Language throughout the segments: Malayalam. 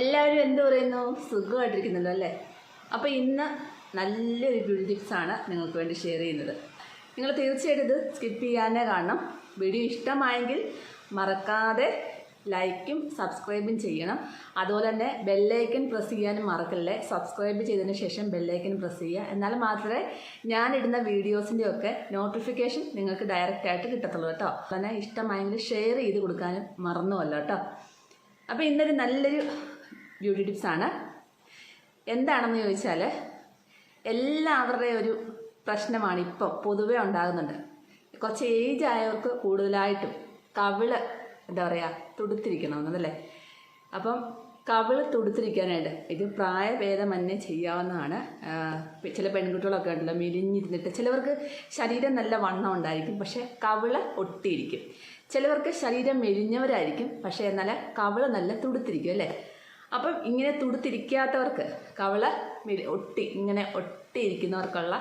എല്ലാവരും എന്ത് പറയുന്നു? സുഖമായിട്ടിരിക്കുന്നുണ്ടോ അല്ലേ? അപ്പോൾ ഇന്ന് നല്ലൊരു ബ്യൂട്ടി ആണ് നിങ്ങൾക്ക് വേണ്ടി ഷെയർ ചെയ്യുന്നത്. നിങ്ങൾ തീർച്ചയായിട്ടും ഇത് സ്കിപ്പ് ചെയ്യാനേ കാണണം. വീഡിയോ ഇഷ്ടമായെങ്കിൽ മറക്കാതെ ലൈക്കും സബ്സ്ക്രൈബും ചെയ്യണം. അതുപോലെ തന്നെ ബെല്ലൈക്കൻ പ്രസ് ചെയ്യാനും മറക്കല്ലേ? സബ്സ്ക്രൈബ് ചെയ്തതിന് ശേഷം ബെല്ലൈക്കൻ പ്രസ് ചെയ്യുക. എന്നാൽ മാത്രമേ ഞാനിടുന്ന വീഡിയോസിന്റെ ഒക്കെ നോട്ടിഫിക്കേഷൻ നിങ്ങൾക്ക് ഡയറക്റ്റ് ആയിട്ട് കിട്ടത്തുള്ളൂ കേട്ടോ. തന്നെ ഇഷ്ടമായെങ്കിൽ ഷെയർ ചെയ്ത് കൊടുക്കാനും മറന്നുമല്ലോ കേട്ടോ. അപ്പോൾ ഇന്നൊരു നല്ലൊരു ബ്യൂട്ടി ടിപ്സ് ആണ്. എന്താണെന്ന് ചോദിച്ചാൽ എല്ലാവരുടെയും ഒരു പ്രശ്നമാണ് ഇപ്പോൾ പൊതുവേ ഉണ്ടാകുന്നുണ്ട് കുറച്ച് ഏജ് ആയവർക്ക് കൂടുതലായിട്ടും കവിൾ എന്താ പറയുക തുടുത്തിരിക്കണമെന്നല്ലേ അപ്പം കവിൾ തുടുത്തിരിക്കാനായിട്ട് ഇത് പ്രായഭേദമന്യേ ചെയ്യാവുന്നതാണ്. ചില പെൺകുട്ടികളൊക്കെ ഉണ്ടല്ലോ മെലിഞ്ഞിരുന്നിട്ട് ചിലവർക്ക് ശരീരം നല്ല വണ്ണം ഉണ്ടായിരിക്കും പക്ഷേ കവിൾ ഒട്ടിയിരിക്കും. ചിലവർക്ക് ശരീരം മെലിഞ്ഞവരായിരിക്കും പക്ഷേ എന്നാൽ കവിൾ നല്ല തുടുത്തിരിക്കും അല്ലേ? അപ്പം ഇങ്ങനെ തുടുത്തിരിക്കാത്തവർക്ക് കവള ഒട്ടി ഇങ്ങനെ ഒട്ടിയിരിക്കുന്നവർക്കുള്ള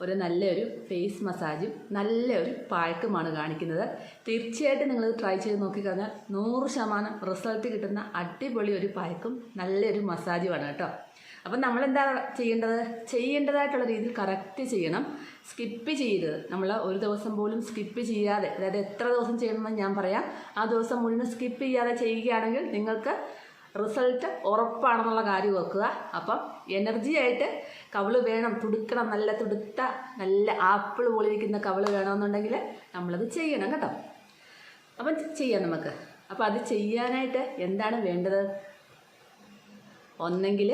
ഒരു നല്ലൊരു ഫേസ് മസാജും നല്ലൊരു പായക്കുമാണ് കാണിക്കുന്നത്. തീർച്ചയായിട്ടും നിങ്ങൾ ട്രൈ ചെയ്ത് നോക്കിക്കഴിഞ്ഞാൽ നൂറ് ശതമാനം റിസൾട്ട് കിട്ടുന്ന അടിപൊളി ഒരു പായക്കും നല്ലൊരു മസാജുമാണ് കേട്ടോ. അപ്പം നമ്മളെന്താ ചെയ്യേണ്ടത്? ചെയ്യേണ്ടതായിട്ടുള്ള രീതിയിൽ കറക്റ്റ് ചെയ്യണം. സ്കിപ്പ് ചെയ്യരുത്. നമ്മൾ ഒരു ദിവസം പോലും സ്കിപ്പ് ചെയ്യാതെ അതായത് എത്ര ദിവസം ചെയ്യണമെന്ന് ഞാൻ പറയാം. ആ ദിവസം മുഴുവൻ സ്കിപ്പ് ചെയ്യാതെ ചെയ്യുകയാണെങ്കിൽ നിങ്ങൾക്ക് റിസൾട്ട് ഉറപ്പാണെന്നുള്ള കാര്യം വെക്കുക അപ്പം എനർജി ആയിട്ട് കവിൾ വേണം തുടുക്കണം നല്ല തുടുത്ത നല്ല ആപ്പിൾ പോലിരിക്കുന്ന കവിൾ വേണമെന്നുണ്ടെങ്കിൽ നമ്മളത് ചെയ്യണം കേട്ടോ. അപ്പം ചെയ്യാം നമുക്ക്. അപ്പം അത് ചെയ്യാനായിട്ട് എന്താണ് വേണ്ടത്? ഒന്നെങ്കിൽ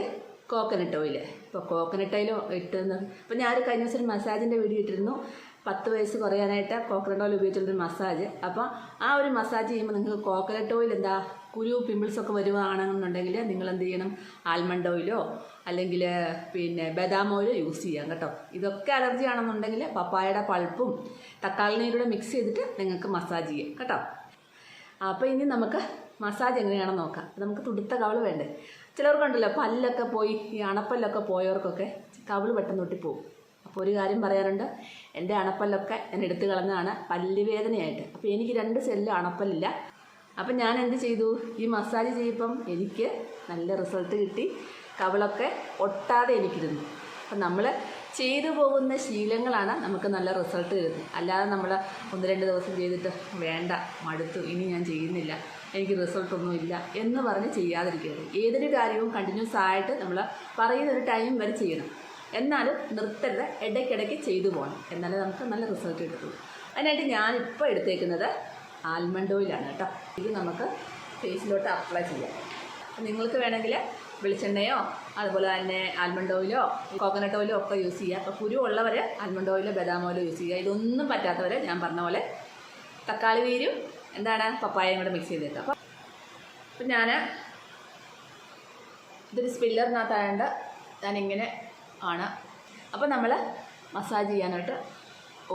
കോക്കനട്ട് ഓയിൽ ഇപ്പോൾ കോക്കനട്ട് ഓയിൽ ഇട്ടെന്ന് ഇപ്പോൾ ഞാൻ കഴിഞ്ഞ ദിവസം മസാജിന്റെ വീഡിയോ ഇട്ടിരുന്നു. പത്ത് വയസ്സ് കുറയാനായിട്ട് കോക്കനട്ട് ഓയിൽ ഉപയോഗിച്ചുള്ളൊരു മസാജ് അപ്പോൾ ആ ഒരു മസാജ് ചെയ്യുമ്പോൾ നിങ്ങൾക്ക് കോക്കനട്ട് ഓയിൽ എന്താ കുരു പിമ്പിൾസൊക്കെ വരുവാണെന്നുണ്ടെങ്കിൽ നിങ്ങൾ എന്ത് ചെയ്യണം ആൽമണ്ട് ഓയിലോ അല്ലെങ്കിൽ പിന്നെ ബദാം ഓയിലോ യൂസ് ചെയ്യാം കേട്ടോ. ഇതൊക്കെ അലർജി ആണെന്നുണ്ടെങ്കിൽ പപ്പായയുടെ പൾപ്പും തക്കാളി നീരൂടെ മിക്സ് ചെയ്തിട്ട് നിങ്ങൾക്ക് മസാജ് ചെയ്യാം കേട്ടോ. അപ്പോൾ ഇനി നമുക്ക് മസാജ് എങ്ങനെയാണെന്ന് നോക്കാം. നമുക്ക് തുടുത്ത കവൾ വേണ്ടേ? ചിലർക്കുണ്ടല്ലോ പല്ലൊക്കെ പോയി ഈ അണപ്പല്ലൊക്കെ പോയവർക്കൊക്കെ കവൾ പെട്ടെന്ന് ഒട്ടിപ്പോവും. അപ്പോൾ ഒരു കാര്യം പറയാറുണ്ട് എന്റെ അണപ്പല്ലൊക്കെ ഞാൻ എടുത്തു കളഞ്ഞതാണ്. പല്ലുവേദനയായിട്ട്. അപ്പോൾ എനിക്ക് രണ്ട് സെല്ല് അണപ്പല്ലില്ല. അപ്പം ഞാൻ എന്ത് ചെയ്തു? ഈ മസാജ് ചെയ്യുമ്പം എനിക്ക് നല്ല റിസൾട്ട് കിട്ടി. കവളൊക്കെ ഒട്ടാതെ എനിക്കിരുന്നു. അപ്പം നമ്മൾ ചെയ്തു പോകുന്ന ശീലങ്ങളാണ് നമുക്ക് നല്ല റിസൾട്ട് തരുന്നത്. അല്ലാതെ നമ്മൾ ഒന്ന് രണ്ട് ദിവസം ചെയ്തിട്ട് വേണ്ട മടുത്തു ഇനി ഞാൻ ചെയ്യുന്നില്ല എനിക്ക് റിസൾട്ടൊന്നും ഇല്ല എന്ന് പറഞ്ഞ് ചെയ്യാതിരിക്കരുത്. ഏതൊരു കാര്യവും കണ്ടിന്യൂസ് ആയിട്ട് നമ്മൾ പറയുന്ന ഒരു ടൈം വരെ ചെയ്യണം. എന്നാലും നിർത്തരുത് ഇടയ്ക്കിടയ്ക്ക് ചെയ്തു പോകണം. എന്നാലേ നമുക്ക് നല്ല റിസൾട്ട് കിട്ടുള്ളൂ അതിനായിട്ട് ഞാനിപ്പോൾ എടുത്തേക്കുന്നത് ആൽമണ്ട് ഓയിലാണ് കേട്ടോ. ഇത് നമുക്ക് ഫേസിലോട്ട് അപ്ലൈ ചെയ്യാം. നിങ്ങൾക്ക് വേണമെങ്കിൽ വെളിച്ചെണ്ണയോ അതുപോലെ തന്നെ ആൽമണ്ട് ഓയിലോ കോക്കനട്ട് ഓയിലോ ഒക്കെ യൂസ് ചെയ്യുക അപ്പോൾ കുരു ഉള്ളവർ ആൽമണ്ട് ഓയിലോ ബദാം ഓയിലോ യൂസ് ചെയ്യുക. ഇതൊന്നും പറ്റാത്തവർ ഞാൻ പറഞ്ഞ പോലെ തക്കാളി നീരും എന്താണ് പപ്പായയും കൂടെ മിക്സ് ചെയ്തിട്ട് അപ്പോൾ അപ്പം ഞാൻ ഇതൊരു സ്പില്ലറിനകത്തായതുകൊണ്ട് ഞാനിങ്ങനെ ആണ്. അപ്പോൾ നമ്മൾ മസാജ് ചെയ്യാനായിട്ട്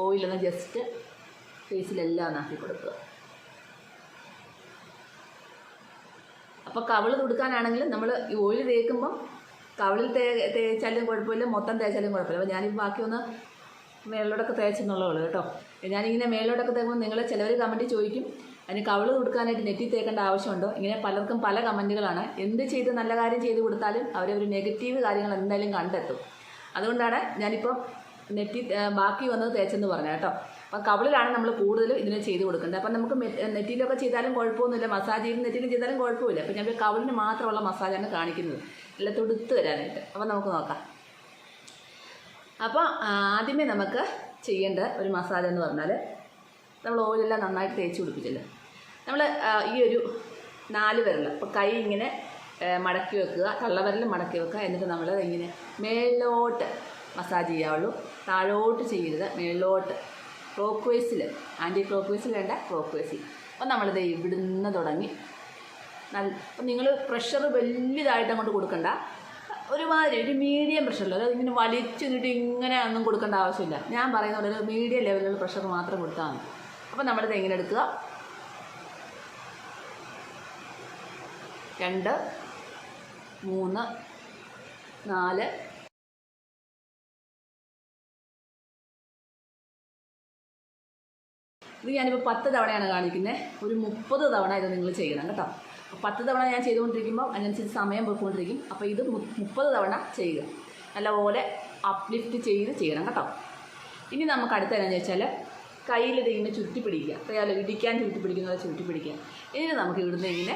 ഓയിലൊന്ന് ജസ്റ്റ് ഫേസിലെല്ലാം നാക്കി കൊടുക്കുക. അപ്പോൾ കവിൾ തുടുക്കാനാണെങ്കിലും നമ്മൾ ഈ ഓയിൽ തേക്കുമ്പം കവിളിൽ തേ തേച്ചാലും കുഴപ്പമില്ല മൊത്തം തേച്ചാലും കുഴപ്പമില്ല. അപ്പോൾ ഞാനിപ്പോൾ ബാക്കിയൊന്ന് മേളിലോട്ടൊക്കെ തേച്ചെന്നുള്ളൂ കേട്ടോ. ഞാനിങ്ങനെ മേളിലോട്ടൊക്കെ തേക്കുമ്പോൾ നിങ്ങൾ ചിലവർ കമന്റ് ചോദിക്കും അതിന് കവിൾ കൊടുക്കാനായിട്ട് നെറ്റി തേക്കേണ്ട ആവശ്യമുണ്ടോ? ഇങ്ങനെ പലർക്കും പല കമന്റുകളാണ് എന്ത് ചെയ്ത് നല്ല കാര്യം ചെയ്ത് കൊടുത്താലും അവരൊരു നെഗറ്റീവ് കാര്യങ്ങൾ എന്തായാലും കണ്ടെത്തും. അതുകൊണ്ടാണ് ഞാനിപ്പോൾ നെറ്റി ബാക്കി വന്നത് തേച്ചെന്ന് പറഞ്ഞു കേട്ടോ. അപ്പം കവിളിലാണ് നമ്മൾ കൂടുതലും ഇതിനെ ചെയ്ത് കൊടുക്കേണ്ടത് അപ്പം നമുക്ക് നെറ്റിയിലൊക്കെ ചെയ്താലും കുഴപ്പമൊന്നുമില്ല. മസാജ് ചെയ്ത് നെറ്റിയിലും ചെയ്താലും കുഴപ്പമില്ല. അപ്പം ഞാൻ കവിളിന് മാത്രമുള്ള മസാജാണ് കാണിക്കുന്നത്. അല്ല തുടുത്ത് വരാനായിട്ട്. അപ്പം നമുക്ക് നോക്കാം. അപ്പോൾ ആദ്യമേ നമുക്ക് ചെയ്യേണ്ട ഒരു മസാജ് എന്ന് പറഞ്ഞാൽ നമ്മൾ ഓയിലെല്ലാം നന്നായിട്ട് തേച്ച് പിടിപ്പിച്ചില്ല. നമ്മൾ ഈ ഒരു നാല് വിരൽ അപ്പോൾ കൈ ഇങ്ങനെ മടക്കി വെക്കുക തള്ളവരൽ മടക്കി വെക്കുക. എന്നിട്ട് നമ്മൾ ഇങ്ങനെ മേലോട്ട് മസാജ് ചെയ്യാവുള്ളൂ. താഴോട്ട് ചെയ്യരുത്. മേലോട്ട് ക്ലോക്ക് വൈസിൽ ആന്റി ക്ലോക്ക് വൈസിൽ വേണ്ട ക്ലോക്ക് വൈസിൽ അപ്പോൾ നമ്മളിത് ഇവിടുന്ന് തുടങ്ങി. നല്ല അപ്പം നിങ്ങൾ പ്രഷർ വലിയതായിട്ട് അങ്ങോട്ട് കൊടുക്കണ്ട. ഒരുമാതിരി ഒരു മീഡിയം പ്രഷറിൽ അതായത് ഇങ്ങനെ വലിച്ചിട്ട് ഇങ്ങനെ ഒന്നും കൊടുക്കേണ്ട ആവശ്യമില്ല. ഞാൻ പറയുന്ന പോലെ ഒരു മീഡിയം ലെവലിലുള്ള പ്രഷർ മാത്രം കൊടുത്താൽ മതി. അപ്പം നമ്മളിത് എങ്ങനെ എടുക്കുക? രണ്ട് മൂന്ന് നാല്. ഇത് ഞാനിപ്പോൾ പത്ത് തവണയാണ് കാണിക്കുന്നത് ഒരു മുപ്പത് തവണ ഇത് നിങ്ങൾ ചെയ്യണം കേട്ടോ. പത്ത് തവണ ഞാൻ ചെയ്തുകൊണ്ടിരിക്കുമ്പോൾ അതിനനുസരിച്ച് സമയം പോയിക്കൊണ്ടിരിക്കും. അപ്പോൾ ഇത് മുപ്പത് തവണ ചെയ്യുക. നല്ലപോലെ അപ്ലിഫ്റ്റ് ചെയ്ത് ചെയ്യണം കേട്ടോ. ഇനി നമുക്ക് അടുത്ത എന്താണെന്ന് വെച്ചാൽ കയ്യിൽ ഇങ്ങനെ ചുറ്റി പിടിക്കുക അറിയാമല്ലോ ഇടിക്കാൻ ചുറ്റി പിടിക്കുന്നത് ചുറ്റി പിടിക്കുക ഇനി നമുക്ക് ഇവിടുന്ന് ഇങ്ങനെ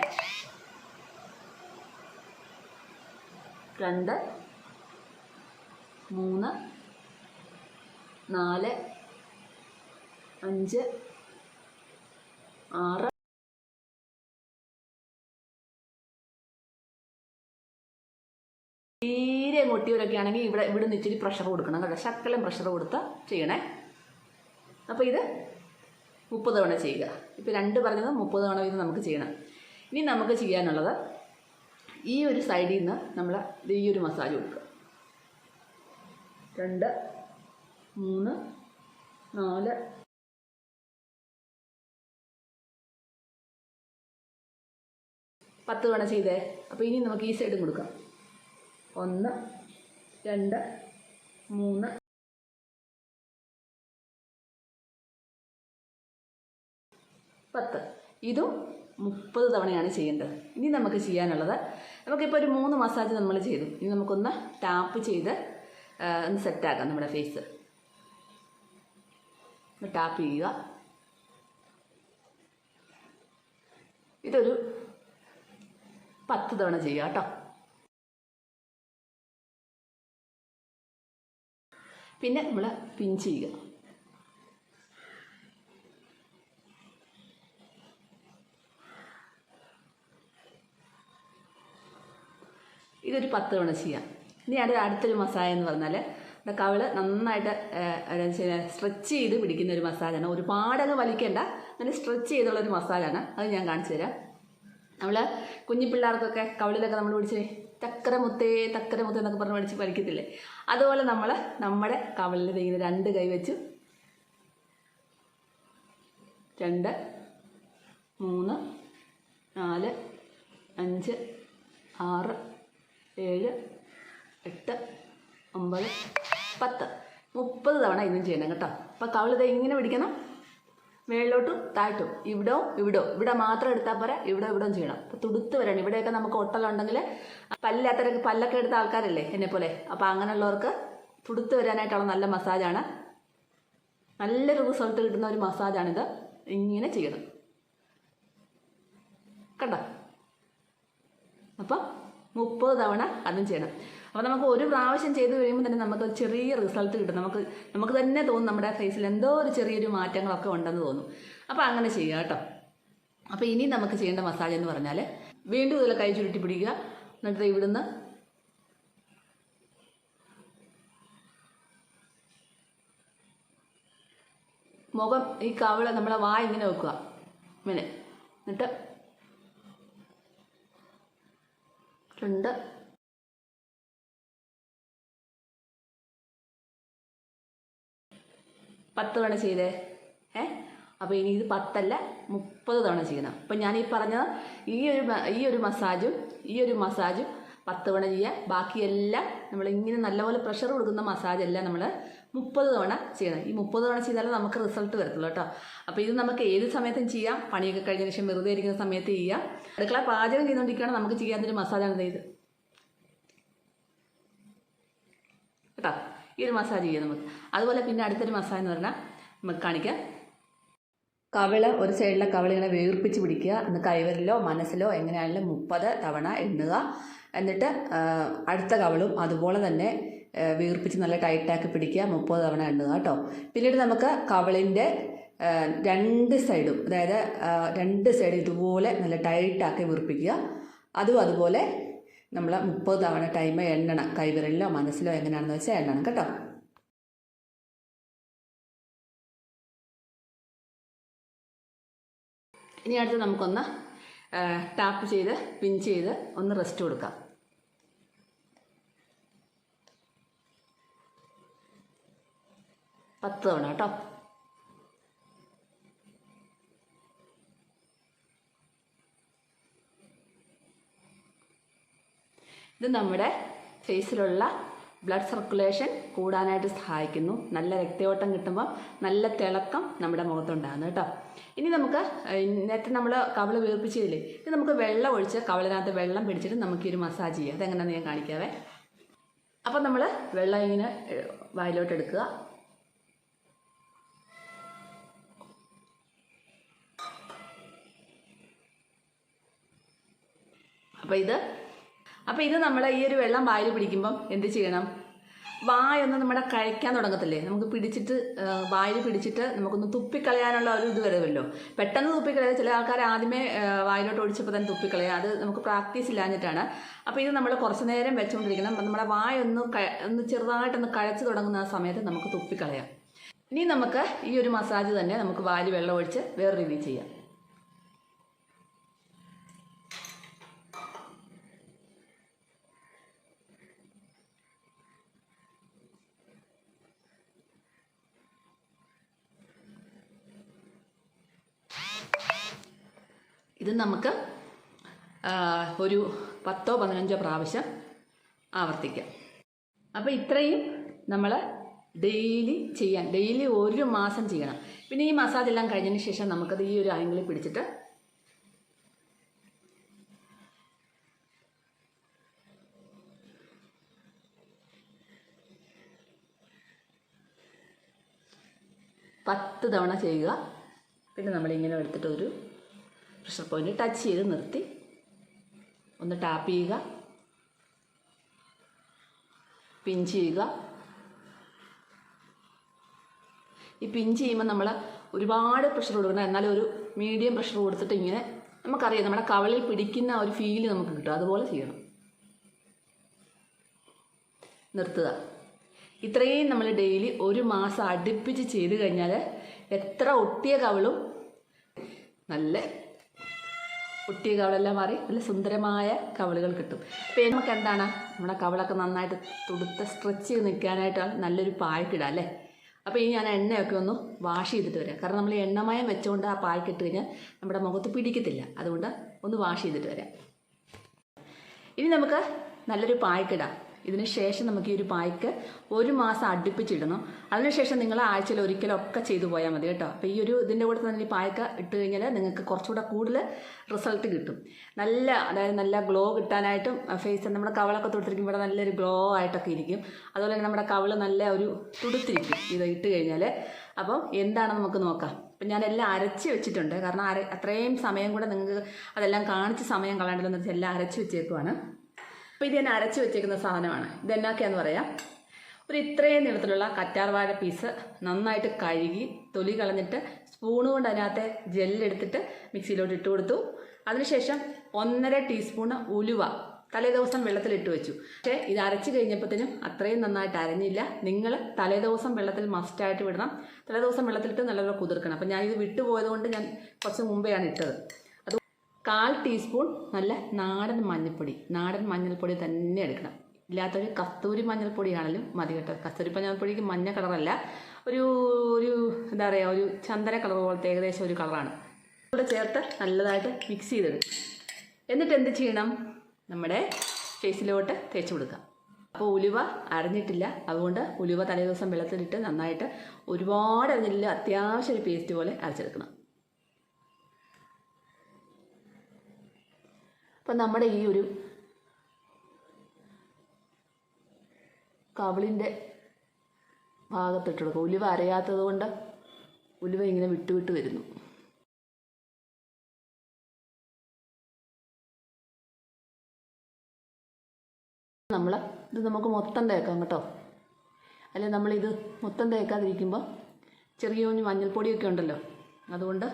രണ്ട് മൂന്ന് നാല് അഞ്ച് ആറ്. തീരെ മുട്ടിയവരൊക്കെ ആണെങ്കിൽ ഇവിടെ ഇവിടെ നിന്ന് ഇച്ചിരി പ്രഷർ കൊടുക്കണം കേട്ടോ. ശക്കലം പ്രഷർ കൊടുത്ത് ചെയ്യണേ. അപ്പോൾ ഇത് മുപ്പത് തവണ ചെയ്യുക. ഇപ്പോൾ രണ്ട് പറഞ്ഞത് മുപ്പത് തവണ ഇത് നമുക്ക് ചെയ്യണം. ഇനി നമുക്ക് ചെയ്യാനുള്ളത് ഈ ഒരു സൈഡിൽ നിന്ന് നമ്മൾ ഈ ഒരു മസാജ് കൊടുക്കുക. രണ്ട് മൂന്ന് നാല്. പത്ത് തവണ ചെയ്തേ. അപ്പോൾ ഇനി നമുക്ക് ഈ സൈഡും കൊടുക്കാം. ഒന്ന് രണ്ട് മൂന്ന്. പത്ത്. ഇതും മുപ്പത് തവണയാണ് ചെയ്യേണ്ടത്. ഇനി നമുക്ക് ചെയ്യാനുള്ളത് നമുക്കിപ്പോൾ ഒരു മൂന്ന് മസാജ് നമ്മൾ ചെയ്തു. ഇനി നമുക്കൊന്ന് ടാപ്പ് ചെയ്ത് ഒന്ന് സെറ്റാക്കാം നമ്മുടെ ഫേസ് ഒന്ന് ടാപ്പ് ചെയ്യുക. ഇതൊരു പത്ത് തവണ ചെയ്യുക കേട്ടോ. പിന്നെ നമ്മൾ പിഞ്ച് ചെയ്യുക. ഇതൊരു പത്ത് തവണ ചെയ്യാം. ഇനി അത് അടുത്തൊരു മസാജ് എന്ന് പറഞ്ഞാൽ കവിൾ നന്നായിട്ട് സ്ട്രെച്ച് ചെയ്ത് പിടിക്കുന്ന ഒരു മസാജാണ് ഒരുപാടങ്ങ് വലിക്കേണ്ട. അങ്ങനെ സ്ട്രെച്ച് ചെയ്തുള്ള ഒരു മസാജാണ് അത് ഞാൻ കാണിച്ചു തരാം. നമ്മൾ കുഞ്ഞു പിള്ളേർക്കൊക്കെ കവളിലൊക്കെ നമ്മൾ പിടിച്ച് തക്കര മുത്തേ തക്കര മുത്തേ എന്നൊക്കെ പറഞ്ഞ് പഠിച്ച് പഠിക്കത്തില്ലേ? അതുപോലെ നമ്മൾ നമ്മുടെ കവളിൽ ഇങ്ങനെ രണ്ട് കൈ വെച്ച് രണ്ട് മൂന്ന് നാല് അഞ്ച് ആറ് ഏഴ് എട്ട് ഒമ്പത് പത്ത്. മുപ്പത് തവണ ഇതും ചെയ്യണം കേട്ടോ. അപ്പോൾ കവിളിത് ഇങ്ങനെ പിടിക്കണം. മേളിലോട്ടും താഴ്ത്തും ഇവിടോ ഇവിടോ ഇവിടെ മാത്രം എടുത്താൽ പോരാ ഇവിടെ ഇവിടോ ചെയ്യണം. അപ്പോൾ തുടുത്ത് വരണം. ഇവിടെയൊക്കെ നമുക്ക് ഒട്ടലുണ്ടെങ്കിൽ പല്ലാത്തവരൊക്കെ പല്ലൊക്കെ എടുത്ത ആൾക്കാരല്ലേ എന്നെ പോലെ. അപ്പോൾ അങ്ങനെയുള്ളവർക്ക് തുടുത്ത് വരാനായിട്ടുള്ള നല്ല മസാജാണ് നല്ലൊരു റിസൾട്ട് കിട്ടുന്ന ഒരു മസാജാണിത് ഇങ്ങനെ ചെയ്യണം. കണ്ടോ? അപ്പം മുപ്പത് തവണ അതും ചെയ്യണം. അപ്പോൾ നമുക്ക് ഒരു പ്രാവശ്യം ചെയ്ത് കഴിയുമ്പോൾ തന്നെ നമുക്ക് ഒരു ചെറിയ റിസൾട്ട് കിട്ടും. നമുക്ക് നമുക്ക് തന്നെ തോന്നും നമ്മുടെ ഫേസിൽ എന്തോ ഒരു ചെറിയൊരു മാറ്റങ്ങളൊക്കെ ഉണ്ടെന്ന് തോന്നും. അപ്പോൾ അങ്ങനെ ചെയ്യുക കേട്ടോ. അപ്പോൾ ഇനി നമുക്ക് ചെയ്യേണ്ട മസാജ് എന്ന് പറഞ്ഞാൽ വീണ്ടും ഇതിൽ കൈ ചുരുട്ടി പിടിക്കുക. എന്നിട്ട് ഇവിടുന്ന് മുഖം ഈ കവിള നമ്മളെ വായ ഇങ്ങനെ വെക്കുക. ഇങ്ങനെ. എന്നിട്ട് രണ്ട് പത്ത് തവണ ചെയ്തേ. ഏ? അപ്പോൾ ഇനി ഇത് പത്തല്ല മുപ്പത് തവണ ചെയ്യണം. അപ്പം ഞാൻ ഈ പറഞ്ഞ ഈ ഒരു ഈ ഒരു മസാജും ഈ ഒരു മസാജും പത്ത് തവണ ചെയ്യുക ബാക്കിയെല്ലാം നമ്മൾ ഇങ്ങനെ നല്ലപോലെ പ്രഷർ കൊടുക്കുന്ന മസാജ് എല്ലാം നമ്മൾ മുപ്പത് തവണ ചെയ്യണം ഈ മുപ്പത് തവണ ചെയ്താലേ നമുക്ക് റിസൾട്ട് വരത്തുള്ളൂ കേട്ടോ. അപ്പോൾ ഇത് നമുക്ക് ഏത് സമയത്തും ചെയ്യാം. പണിയൊക്കെ കഴിഞ്ഞ ശേഷം വെറുതെ ഇരിക്കുന്ന സമയത്ത് ചെയ്യാം. അടുക്കള പാചകം ചെയ്തുകൊണ്ടിരിക്കുകയാണ്. നമുക്ക് ചെയ്യാത്തൊരു മസാജാണ് ഇത്. കേട്ടോ? ഈ ഒരു മസാജ് ചെയ്യാം നമുക്ക്. അതുപോലെ പിന്നെ അടുത്തൊരു മസാജ് എന്ന് പറഞ്ഞാൽ നമുക്ക് കാണിക്കാം. കവിൾ ഒരു സൈഡിലെ കവിളിങ്ങനെ വീർപ്പിച്ച് പിടിക്കുക. എന്ന് കൈവരിലോ മനസ്സിലോ എങ്ങനെയാണെങ്കിലും മുപ്പത് തവണ എണ്ണുക. എന്നിട്ട് അടുത്ത കവിളും അതുപോലെ തന്നെ വീർപ്പിച്ച് നല്ല ടൈറ്റാക്കി പിടിക്കുക മുപ്പത് തവണ എണ്ണുക കേട്ടോ. പിന്നീട് നമുക്ക് കവളിന്റെ രണ്ട് സൈഡും അതായത് രണ്ട് സൈഡും ഇതുപോലെ നല്ല ടൈറ്റാക്കി വീർപ്പിക്കുക. അതും അതുപോലെ നമ്മൾ മുപ്പത് തവണ ടൈം എണ്ണണം. കൈവിരലിലോ മനസ്സിലോ എങ്ങനെയാണെന്ന് വെച്ചാൽ എണ്ണണം കേട്ടോ. ഇനി അടുത്ത് നമുക്കൊന്ന് ടാപ്പ് ചെയ്ത് പിൻ ചെയ്ത് ഒന്ന് റെസ്റ്റ് കൊടുക്കാം. പത്ത് തവണ കേട്ടോ. ഇത് നമ്മുടെ ഫേസിലുള്ള ബ്ലഡ് സർക്കുലേഷൻ കൂടാനായിട്ട് സഹായിക്കുന്നു. നല്ല രക്തയോട്ടം കിട്ടുമ്പോൾ നല്ല തിളക്കം നമ്മുടെ മുഖത്തുണ്ടാകുന്നു കേട്ടോ. ഇനി നമുക്ക് നേരത്തെ നമ്മൾ കവൾ വീർപ്പിച്ചില്ലേ? ഇത് നമുക്ക് വെള്ളം ഒഴിച്ച് കവളിനകത്ത് വെള്ളം പിടിച്ചിട്ട് നമുക്ക് ഒരു മസാജ് ചെയ്യാം. അതെങ്ങനെയാണെന്ന് ഞാൻ കാണിക്കാവേ. അപ്പം നമ്മൾ വെള്ളം ഇങ്ങനെ വായിലോട്ട് എടുക്കുക അപ്പോൾ ഇത്? അപ്പോൾ ഇത് നമ്മൾ ഈ ഒരു വെള്ളം വായിൽ പിടിക്കുമ്പം എന്ത് ചെയ്യണം? വായൊന്ന് നമ്മുടെ കഴിക്കാൻ തുടങ്ങത്തില്ലേ? നമുക്ക് പിടിച്ചിട്ട് വായിൽ പിടിച്ചിട്ട് നമുക്കൊന്ന് തുപ്പിക്കളയാനുള്ള ഒരു ഇത് വരുമല്ലോ. പെട്ടെന്ന് തുപ്പിക്കളയാതെ ചില ആൾക്കാർ ആദ്യമേ വായിലോട്ട് ഒഴിച്ചപ്പോൾ തന്നെ തുപ്പിക്കളയാം അത് നമുക്ക് പ്രാക്ടീസ് ഇല്ലാഞ്ഞിട്ടാണ്. അപ്പോൾ ഇത് നമ്മൾ കുറച്ച് നേരം വെച്ചുകൊണ്ടിരിക്കണം നമ്മുടെ വായൊന്ന് ഒന്ന് ചെറുതായിട്ടൊന്ന് കഴച്ച് തുടങ്ങുന്ന ആ സമയത്ത് നമുക്ക് തുപ്പിക്കളയാം. ഇനി നമുക്ക് ഈ ഒരു മസാജ് തന്നെ നമുക്ക് വായിൽ വെള്ളം ഒഴിച്ച് വേറെ രീതിയിൽ ചെയ്യാം. ഇത് നമുക്ക് ഒരു പത്തോ പതിനഞ്ചോ പ്രാവശ്യം ആവർത്തിക്കാം. അപ്പോൾ ഇത്രയും നമ്മൾ ഡെയിലി ചെയ്യാൻ ഡെയിലി ഒരു മാസം ചെയ്യണം. പിന്നെ ഈ മസാജ് എല്ലാം കഴിഞ്ഞതിന് ശേഷം നമുക്കത് ഈ ഒരു ആംഗിളിൽ പിടിച്ചിട്ട് പത്ത് തവണ ചെയ്യുക. പിന്നെ നമ്മളിങ്ങനെ എടുത്തിട്ട് ഒരു പ്രഷർ പോയിന്റ് ടച്ച് ചെയ്ത് നിർത്തി. ഒന്ന് ടാപ്പ് ചെയ്യുക. പിൻ ചെയ്യുക. ഈ പിൻ ചെയ്യുമ്പോൾ നമ്മൾ ഒരുപാട് പ്രഷർ കൊടുക്കണം. എന്നാലും ഒരു മീഡിയം പ്രഷർ കൊടുത്തിട്ട് ഇങ്ങനെ നമുക്കറിയാം നമ്മുടെ കവളിൽ പിടിക്കുന്ന ഒരു ഫീൽ നമുക്ക് കിട്ടും. അതുപോലെ ചെയ്യണം. നിർത്തുക. ഇത്രയും നമ്മൾ ഡെയിലി ഒരു മാസം അടുപ്പിച്ച് ചെയ്ത് കഴിഞ്ഞാൽ എത്ര ഒട്ടിയ കവളും നല്ല ഒട്ടിയ കവളെല്ലാം മാറി നല്ല സുന്ദരമായ കവളുകൾ കിട്ടും. പിന്നെ നമുക്ക് എന്താണ്? നമ്മുടെ കവളൊക്കെ നന്നായിട്ട് തുടുത്ത സ്ട്രെച്ച് ചെയ്ത് നിൽക്കാനായിട്ടാണ് നല്ലൊരു പായക്കിടാം അല്ലേ? അപ്പോൾ ഇനി ഞാൻ എണ്ണയൊക്കെ ഒന്ന് വാഷ് ചെയ്തിട്ട് വരാം. കാരണം നമ്മൾ എണ്ണമയം വെച്ചുകൊണ്ട് ആ പായ്ക്കിട്ട് കഴിഞ്ഞാൽ നമ്മുടെ മുഖത്ത് പിടിക്കത്തില്ല. അതുകൊണ്ട് ഒന്ന് വാഷ് ചെയ്തിട്ട് വരാം. ഇനി നമുക്ക് നല്ലൊരു പായ്ക്കിടാം. ഇതിന് ശേഷം നമുക്ക് ഈ ഒരു പായ്ക്ക് ഒരു മാസം അടുപ്പിച്ചിടണം അതിനുശേഷം നിങ്ങൾ ആഴ്ചയിൽ ഒരിക്കലൊക്കെ ചെയ്തു പോയാൽ മതി കേട്ടോ. അപ്പോൾ ഈ ഒരു ഇതിന്റെ കൂടെ തന്നെ ഈ പായ്ക്ക ഇട്ട് കഴിഞ്ഞാൽ നിങ്ങൾക്ക് കുറച്ചുകൂടെ കൂടുതൽ റിസൾട്ട് കിട്ടും. നല്ല അതായത് നല്ല ഗ്ലോ കിട്ടാനായിട്ടും ഫേസ് നമ്മുടെ കവളൊക്കെ തൊടുത്തിരിക്കുമ്പോൾ ഇവിടെ നല്ലൊരു ഗ്ലോ ആയിട്ടൊക്കെ ഇരിക്കും. അതുപോലെ തന്നെ നമ്മുടെ കവൾ നല്ല ഒരു തുടുത്തിരിക്കും. ഇത് ഇട്ട് കഴിഞ്ഞാൽ അപ്പം എന്താണ് നമുക്ക് നോക്കാം. അപ്പം ഞാനെല്ലാം അരച്ച് വെച്ചിട്ടുണ്ട്. കാരണം അര അത്രയും സമയം കൂടെ നിങ്ങൾക്ക് അതെല്ലാം കാണിച്ച് സമയം കളയേണ്ടതെന്ന് വെച്ചാൽ എല്ലാം അരച്ച് വെച്ചേക്കുവാണ്. അപ്പോൾ ഇത് ഞാൻ അരച്ച് വെച്ചേക്കുന്ന സാധനമാണ്. ഇതെന്നാക്കിയാന്ന് പറയാം. ഒരു ഇത്രയും നീളത്തിലുള്ള കറ്റാർവാഴ പീസ് നന്നായിട്ട് കഴുകി തൊലി കളഞ്ഞിട്ട് സ്പൂൺ കൊണ്ട് അതിനകത്തെ ജെല്ലെടുത്തിട്ട് മിക്സിയിലോട്ട് ഇട്ട് കൊടുത്തു. അതിനുശേഷം ഒന്നര ടീസ്പൂൺ ഉലുവ. തലേദിവസം വെള്ളത്തിലിട്ട് വെച്ചു. പക്ഷേ ഇത് അരച്ച് കഴിഞ്ഞപ്പോഴത്തേനും അത്രയും നന്നായിട്ട് അരഞ്ഞില്ല. നിങ്ങൾ തലേദിവസം വെള്ളത്തിൽ മസ്റ്റായിട്ട് വിടണം. തലേദിവസം വെള്ളത്തിലിട്ട് നല്ലപോലെ കുതിർക്കണം. അപ്പം ഞാൻ ഇത് വിട്ടുപോയത് കൊണ്ട് ഞാൻ കുറച്ച് മുമ്പെയാണ് ഇട്ടത്. കാൽ ടീസ്പൂൺ നല്ല നാടൻ മഞ്ഞൾപ്പൊടി. നാടൻ മഞ്ഞൾപ്പൊടി തന്നെ എടുക്കണം. ഇല്ലാത്തൊരു കസ്തൂരി മഞ്ഞൾപ്പൊടിയാണെങ്കിലും മതി കേട്ടോ. കസ്തൂരി മഞ്ഞൾപ്പൊടിക്ക് മഞ്ഞ കളറല്ല. ഒരു ഒരു എന്താ പറയുക ഒരു ചന്ദന കളർ പോലത്തെ ഏകദേശം ഒരു കളറാണ്. കൂടെ ചേർത്ത് നല്ലതായിട്ട് മിക്സ് ചെയ്തിടും എന്നിട്ട് എന്ത് ചെയ്യണം? നമ്മുടെ ഫേസിലോട്ട് തേച്ച് കൊടുക്കാം. അപ്പോൾ ഉലുവ അരഞ്ഞിട്ടില്ല. അതുകൊണ്ട് ഉലുവ തലേ ദിവസം വെള്ളത്തിലിട്ട് നന്നായിട്ട് ഒരുപാട് അരഞ്ഞില്ല അത്യാവശ്യം ഒരു പേസ്റ്റ് പോലെ അരച്ചെടുക്കണം. അപ്പം നമ്മുടെ ഈ ഒരു കവിളിന്റെ ഭാഗത്തിട്ട് കൊടുക്കുക ഉലുവ അരയാത്തത് കൊണ്ട് ഉലുവ ഇങ്ങനെ വിട്ടു വിട്ട് വരുന്നു. നമ്മൾ ഇത് നമുക്ക് മൊത്തം തേക്കാം കേട്ടോ. അല്ലെ നമ്മളിത് മൊത്തം തേക്കാതിരിക്കുമ്പോൾ ചെറിയ കുഞ്ഞ് മഞ്ഞൾപ്പൊടിയൊക്കെ ഉണ്ടല്ലോ. അതുകൊണ്ട്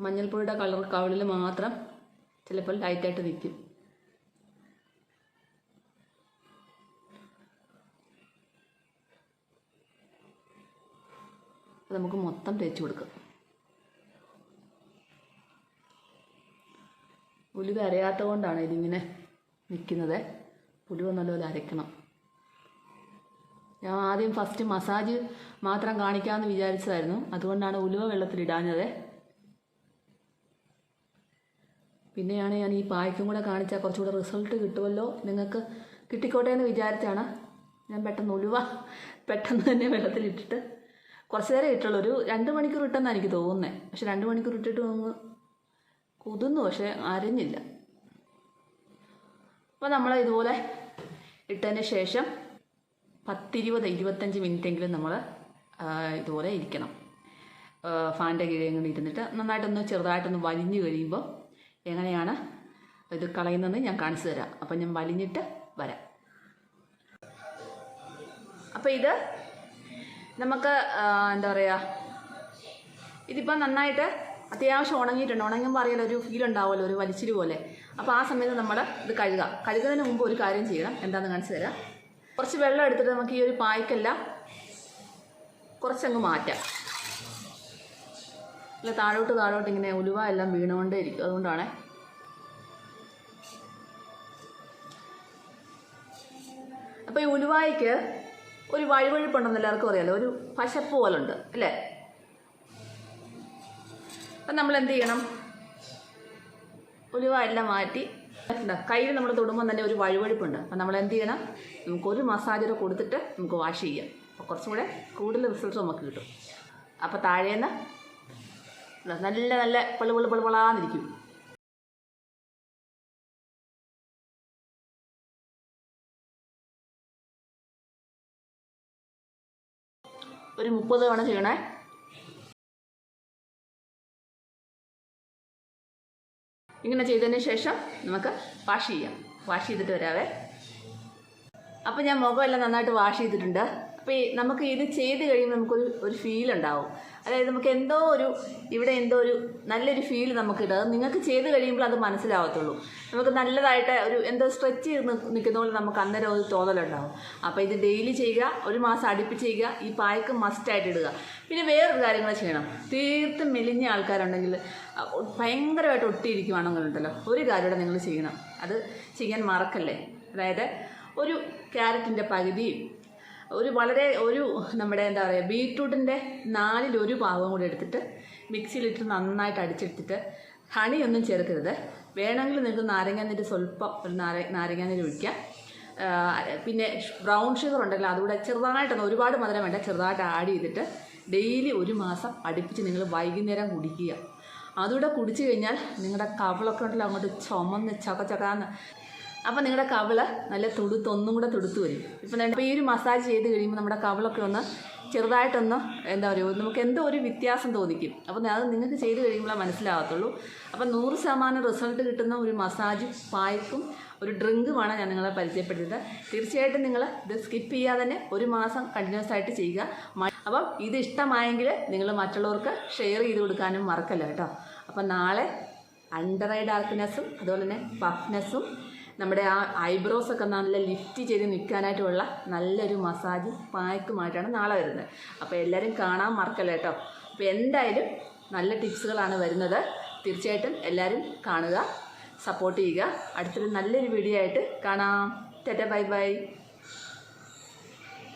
മഞ്ഞൾപ്പൊടിയുടെ കളർ കവിളിൽ മാത്രം ചിലപ്പോൾ ലൈറ്റായിട്ട് നിൽക്കും. നമുക്ക് മൊത്തം തേച്ച് കൊടുക്കാം. ഉലുവ അരയാത്തത് കൊണ്ടാണ് ഇതിങ്ങനെ നിൽക്കുന്നത്. ഉലുവ നല്ലപോലെ അരയ്ക്കണം. ഞാൻ ആദ്യം ഫസ്റ്റ് മസാജ് മാത്രം കാണിക്കാമെന്ന് വിചാരിച്ചതായിരുന്നു. അതുകൊണ്ടാണ് ഉലുവ വെള്ളത്തിൽ വെള്ളത്തിലിടാഞ്ഞത്. പിന്നെയാണ് ഞാൻ ഈ പായ്ക്കും കൂടെ കാണിച്ചാൽ കുറച്ചുകൂടെ റിസൾട്ട് കിട്ടുമല്ലോ. നിങ്ങൾക്ക് കിട്ടിക്കോട്ടെ എന്ന് വിചാരിച്ചാണ് ഞാൻ പെട്ടെന്ന് ഉലുവ പെട്ടെന്ന് തന്നെ വെള്ളത്തിലിട്ടിട്ട് കുറച്ച് നേരം ഇട്ടുള്ളൂ. ഒരു രണ്ട് മണിക്കൂർ ഇട്ടെന്നാണ് എനിക്ക് തോന്നുന്നത് പക്ഷെ രണ്ട് മണിക്കൂർ ഇട്ടിട്ട് ഒന്ന് കുതിർന്നു. പക്ഷെ അരഞ്ഞില്ല. അപ്പോൾ നമ്മൾ ഇതുപോലെ ഇട്ടതിന് ശേഷം പത്തിരുപത് ഇരുപത്തഞ്ച് മിനിറ്റെങ്കിലും നമ്മൾ ഇതുപോലെ ഇരിക്കണം. ഫാന്റെ ഇങ്ങനെ ഇരുന്നിട്ട് നന്നായിട്ടൊന്ന് ചെറുതായിട്ടൊന്ന് വലിഞ്ഞു കഴിയുമ്പോൾ എങ്ങനെയാണ് ഇത് കളയുന്നതെന്ന് ഞാൻ കാണിച്ചു തരാം. അപ്പം ഞാൻ വലിഞ്ഞിട്ട് വരാം. അപ്പോൾ ഇത് നമുക്ക് എന്താ പറയുക ഇതിപ്പോൾ നന്നായിട്ട് അത്യാവശ്യം ഉണങ്ങിയിട്ടുണ്ട്. ഉണങ്ങുമ്പോൾ അറിയാലോ ഒരു ഫീൽ ഉണ്ടാവുമല്ലോ ഒരു വലിച്ചിരി പോലെ. അപ്പോൾ ആ സമയത്ത് നമ്മൾ ഇത് കഴുകാം. കഴുകുന്നതിന് മുമ്പ് ഒരു കാര്യം ചെയ്യണം. എന്താണെന്ന് കാണിച്ചു തരാം. കുറച്ച് വെള്ളം എടുത്തിട്ട് നമുക്ക് ഈ ഒരു പായ്ക്കെല്ലാം കുറച്ചങ്ങ് മാറ്റാം. അല്ല താഴോട്ട് താഴോട്ട് ഇങ്ങനെ ഉലുവ എല്ലാം വീണുകൊണ്ടേ ഇരിക്കും. അതുകൊണ്ടാണേ. അപ്പോൾ ഈ ഉലുവായ്ക്ക് ഒരു വഴുവഴുപ്പുണ്ടെന്ന് എല്ലാവർക്കും അറിയാലോ. ഒരു പശപ്പ് പോലുണ്ട് അല്ലേ? അപ്പം നമ്മൾ എന്ത് ചെയ്യണം? ഉലുവ എല്ലാം മാറ്റി കയ്യിൽ നമ്മൾ തൊടുമ്പോൾ തന്നെ ഒരു വഴുവഴുപ്പുണ്ട്. അപ്പം നമ്മൾ എന്ത് ചെയ്യണം? നമുക്ക് ഒരു മസാജർ കൊടുത്തിട്ട് നമുക്ക് വാഷ് ചെയ്യാം. അപ്പോൾ കുറച്ചും കൂടെ കൂടുതൽ റിസൾട്ട് നമുക്ക് കിട്ടും. അപ്പോൾ താഴേന്ന് നല്ല നല്ല പളു പളു പളാന്നിരിക്കും. ഒരു മുപ്പത് തവണ ചെയ്യണേ. ഇങ്ങനെ ചെയ്തതിന് ശേഷം നമുക്ക് വാഷ് ചെയ്യാം. വാഷ് ചെയ്തിട്ട് വരാവേ. അപ്പോൾ ഞാൻ മുഖമെല്ലാം നന്നായിട്ട് വാഷ് ചെയ്തിട്ടുണ്ട്. നമുക്ക് ഇത് ചെയ്ത് കഴിയുമ്പോൾ നമുക്കൊരു ഒരു ഫീൽ ഉണ്ടാവും. അതായത് നമുക്ക് എന്തോ ഒരു ഇവിടെ എന്തോ ഒരു നല്ലൊരു ഫീൽ നമുക്ക് ഇടും നിങ്ങൾക്ക് ചെയ്ത് കഴിയുമ്പോൾ അത് മനസ്സിലാവത്തുള്ളൂ. നമുക്ക് നല്ലതായിട്ട് ഒരു എന്തോ സ്ട്രെച്ച് ചെയ്ത് നിൽക്കുന്ന പോലെ നമുക്ക് അന്നേരം ഒരു തോന്നലുണ്ടാവും. അപ്പോൾ ഇത് ഡെയിലി ചെയ്യുക ഒരു മാസം അടുപ്പിച്ച് ചെയ്യുക ഈ പായ്ക്ക് മസ്റ്റായിട്ട് ഇടുക. പിന്നെ വേറൊരു കാര്യങ്ങൾ ചെയ്യണം. തീർത്തും മെലിഞ്ഞ ആൾക്കാരുണ്ടെങ്കിൽ ഭയങ്കരമായിട്ട് ഒട്ടിയിരിക്കുവാണെങ്കിലുണ്ടല്ലോ ഒരു കാര്യം കൂടെ നിങ്ങൾ ചെയ്യണം. അത് ചെയ്യാൻ മറക്കല്ലേ? അതായത് ഒരു ക്യാരറ്റിന്റെ പകുതിയും ഒരു വളരെ ഒരു നമ്മുടെ എന്താ പറയുക ബീട്രൂട്ടിന്റെ നാലിലൊരു ഭാഗം കൂടി എടുത്തിട്ട് മിക്സിയിലിട്ട് നന്നായിട്ട് അടിച്ചെടുത്തിട്ട് ഹണിയൊന്നും ചേർക്കരുത്. വേണമെങ്കിൽ നിങ്ങൾക്ക് നാരങ്ങാനീര് സ്വല്പം ഒരു നാര നാരങ്ങാനീര് ഒഴിക്കാം പിന്നെ ബ്രൗൺ ഷുഗർ ഉണ്ടല്ലോ അതുകൂടെ ചെറുതായിട്ടൊന്ന് ഒരുപാട് മധുരം വേണ്ട ചെറുതായിട്ട് ആഡ് ചെയ്തിട്ട് ഡെയിലി ഒരു മാസം അടുപ്പിച്ച് നിങ്ങൾ വൈകുന്നേരം കുടിക്കുക. അതുകൂടെ കുടിച്ചു കഴിഞ്ഞാൽ നിങ്ങളുടെ കവളൊക്കെ ഉണ്ടല്ലോ അങ്ങോട്ട് ചുമന്ന് ചക ചകാന്ന് അപ്പം നിങ്ങളുടെ കവിൾ നല്ല തുടുത്ത് ഒന്നും കൂടെ തുടുത്ത് വരും. ഇപ്പം ഇപ്പോൾ ഈ ഒരു മസാജ് ചെയ്ത് കഴിയുമ്പോൾ നമ്മുടെ കവിളൊക്കെ ഒന്ന് ചെറുതായിട്ടൊന്ന് എന്താ പറയുക നമുക്ക് എന്തോ ഒരു വ്യത്യാസം തോന്നിക്കും. അപ്പം അത് നിങ്ങൾക്ക് ചെയ്ത് കഴിയുമ്പോൾ മനസ്സിലാകത്തുള്ളൂ അപ്പം നൂറ് ശതമാനം റിസൾട്ട് കിട്ടുന്ന ഒരു മസാജ് പായ്ക്കും ഒരു ഡ്രിങ്കുമാണ് ഞാൻ നിങ്ങളെ പരിചയപ്പെടുത്തിയത്. തീർച്ചയായിട്ടും നിങ്ങൾ ഇത് സ്കിപ്പ് ചെയ്യാതെ തന്നെ ഒരു മാസം കണ്ടിന്യൂസ് ആയിട്ട് ചെയ്യുക. അപ്പം ഇത് ഇഷ്ടമായെങ്കിൽ നിങ്ങൾ മറ്റുള്ളവർക്ക് ഷെയർ ചെയ്ത് കൊടുക്കാനും മറക്കല്ല കേട്ടോ. അപ്പം നാളെ അണ്ടർ ഐ ഡാർക്ക്നെസ്സും അതുപോലെ തന്നെ പഫ്നെസ്സും നമ്മുടെ ആ ഐബ്രോസ് ഒക്കെ നല്ല ലിഫ്റ്റ് ചെയ്ത് നിൽക്കാനായിട്ടുള്ള നല്ലൊരു മസാജ് പായ്ക്കുമായിട്ടാണ് നാളെ വരുന്നത്. അപ്പോൾ എല്ലാവരും കാണാൻ മറക്കല്ല കേട്ടോ? അപ്പോൾ എന്തായാലും നല്ല ടിപ്സുകളാണ് വരുന്നത്. തീർച്ചയായിട്ടും എല്ലാവരും കാണുക സപ്പോർട്ട് ചെയ്യുക. അടുത്തൊരു നല്ലൊരു വീഡിയോ ആയിട്ട് കാണാം. ടെറ്റ ബൈ ബൈ